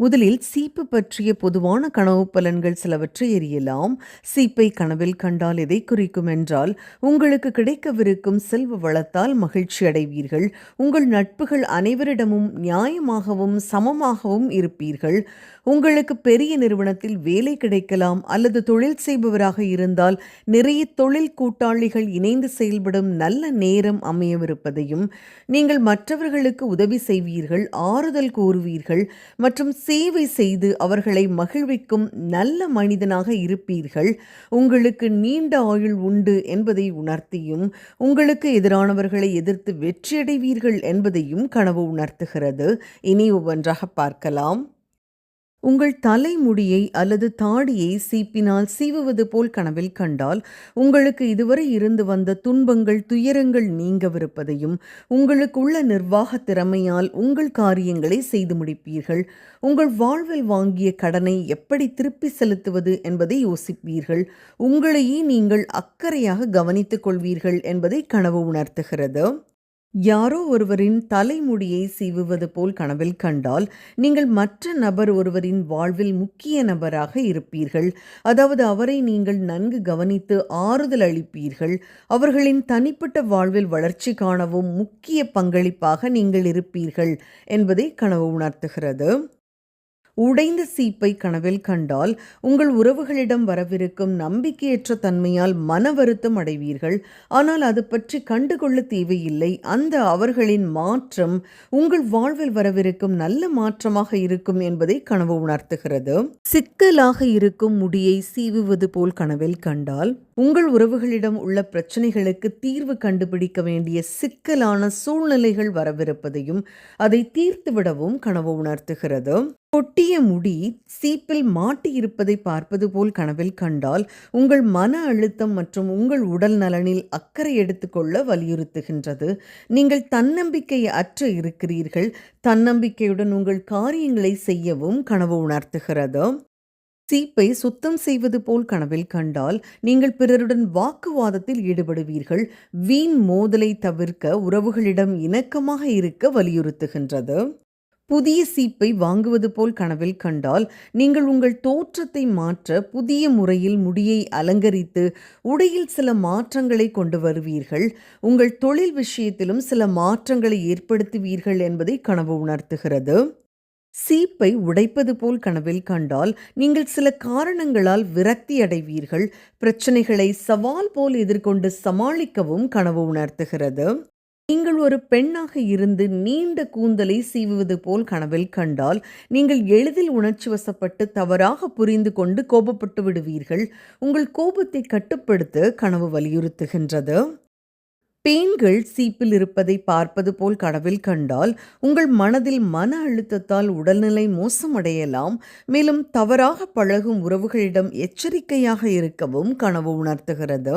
முதலில் சீப்பு பற்றிய பொதுவான கனவு பலன்கள் சிலவற்றை எறியலாம் சீப்பை கனவில் கண்டால் எதை குறிக்கும் என்றால் உங்களுக்கு கிடைக்கவிருக்கும் செல்வ வளத்தால் மகிழ்ச்சி அடைவீர்கள். உங்கள் நட்புகள் அனைவரிடமும் நியாயமாகவும் சமமாகவும் இருப்பீர்கள். உங்களுக்கு பெரிய நிறுவனத்தில் வேலை கிடைக்கலாம் அல்லது தொழில் செய்பவராக இருந்தால் நிறைய தொழில் கூட்டாளிகள் இணைந்து செயல்படும் நல்ல நேரம் அமையவிருப்பதையும் நீங்கள் மற்றவர்களுக்கு உதவி செய்வீர்கள் ஆறுதல் கூறுவீர்கள் மற்றும் சேவை செய்து அவர்களை மகிழ்விக்கும் நல்ல மனிதனாக இருப்பீர்கள். உங்களுக்கு நீண்ட ஆயுள் உண்டு என்பதை உணர்த்தியும் உங்களுக்கு எதிரானவர்களை எதிர்த்து வெற்றியடைவீர்கள் என்பதையும் கனவு உணர்த்துகிறது. இனி ஒவ்வொன்றாக பார்க்கலாம். உங்கள் தலைமுடியை அல்லது தாடியை சீப்பினால் சீவுவது போல் கனவில் கண்டால் உங்களுக்கு இதுவரை இருந்து வந்த துன்பங்கள் துயரங்கள் நீங்கவிருப்பதையும் உங்களுக்கு உள்ள நிர்வாக திறமையால் உங்கள் காரியங்களை செய்து முடிப்பீர்கள். உங்கள் வாழ்வில் வாங்கிய கடனை எப்படி திருப்பி செலுத்துவது என்பதை யோசிப்பீர்கள். உங்களையே நீங்கள் அக்கறையாக கவனித்துக் கொள்வீர்கள் என்பதை கனவு உணர்த்துகிறது. யாரோ ஒருவரின் தலைமுடியை சீவுவது போல் கனவில் கண்டால் நீங்கள் மற்ற நபர் ஒருவரின் வாழ்வில் முக்கிய நபராக இருப்பீர்கள். அதாவது அவரை நீங்கள் நன்கு கவனித்து ஆறுதல் அளிப்பீர்கள். அவர்களின் தனிப்பட்ட வாழ்வில் வளர்ச்சி காணவும் முக்கிய பங்களிப்பாக நீங்கள் இருப்பீர்கள் என்பதை கனவு உணர்த்துகிறது. உடைந்த சீப்பை கனவில் கண்டால் உங்கள் உறவுகளிடம் வரவிருக்கும் நம்பிக்கையற்ற தன்மையால் மன வருத்தம் அடைவீர்கள். ஆனால் அது பற்றி கண்டுகொள்ள தேவையில்லை. அந்த அவர்களின் மாற்றம் உங்கள் வாழ்வில் வரவிருக்கும் நல்ல மாற்றமாக இருக்கும் என்பதை கனவு உணர்த்துகிறது. சிக்கலாக இருக்கும் முடியை சீவுவது போல் கனவில் கண்டால் உங்கள் உறவுகளிடம் உள்ள பிரச்சனைகளுக்கு தீர்வு கண்டுபிடிக்க வேண்டிய சிக்கலான சூழ்நிலைகள் வரவிருப்பதையும் அதை தீர்த்துவிடவும் கனவு உணர்த்துகிறது. கொட்டிய முடி சீப்பில் மாட்டியிருப்பதை பார்ப்பது போல் கனவில் கண்டால் உங்கள் மன அழுத்தம் மற்றும் உங்கள் உடல் நலனில் அக்கறை எடுத்துக்கொள்ள வலியுறுத்துகின்றது. நீங்கள் தன்னம்பிக்கை அற்ற இருக்கிறீர்கள். தன்னம்பிக்கையுடன் உங்கள் காரியங்களை செய்யவும் கனவு உணர்த்துகிறது. சீப்பை சுத்தம் செய்வது போல் கனவில் கண்டால் நீங்கள் பிறருடன் வாக்குவாதத்தில் ஈடுபடுவீர்கள். வீண் மோதலை தவிர்க்க உறவுகளிடம் இணக்கமாக இருக்க வலியுறுத்துகின்றது. புதிய சீப்பை வாங்குவது போல் கனவில் கண்டால் நீங்கள் உங்கள் தோற்றத்தை மாற்ற புதிய முறையில் முடியை அலங்கரித்து உடையில் சில மாற்றங்களை கொண்டு வருவீர்கள். உங்கள் தொழில் விஷயத்திலும் சில மாற்றங்களை ஏற்படுத்துவீர்கள் என்பதை கனவு உணர்த்துகிறது. சீப்பை உடைப்பது போல் கனவில் கண்டால் நீங்கள் சில காரணங்களால் விரக்தி அடைவீர்கள். பிரச்சனைகளை சவால் போல் எதிர்கொண்டு சமாளிக்கவும் கனவு உணர்த்துகிறது. நீங்கள் ஒரு பெண்ணாக இருந்து நீண்ட கூந்தலை சீவுவது போல் கனவில் கண்டால் நீங்கள் எளிதில் உணர்ச்சி வசப்பட்டு தவறாக புரிந்து கொண்டு கோபப்பட்டு விடுவீர்கள். உங்கள் கோபத்தை கட்டுப்படுத்த கனவு வலியுறுத்துகின்றது. பெண்கள் சீப்பில் இருப்பதை பார்ப்பது போல் கனவில் கண்டால் உங்கள் மனதில் மன அழுத்தத்தால் உடல்நிலை மோசமடையலாம். மேலும் தவறாக பழகும் உறவுகளிடம் எச்சரிக்கையாக இருக்கவும் கனவு உணர்த்துகிறது.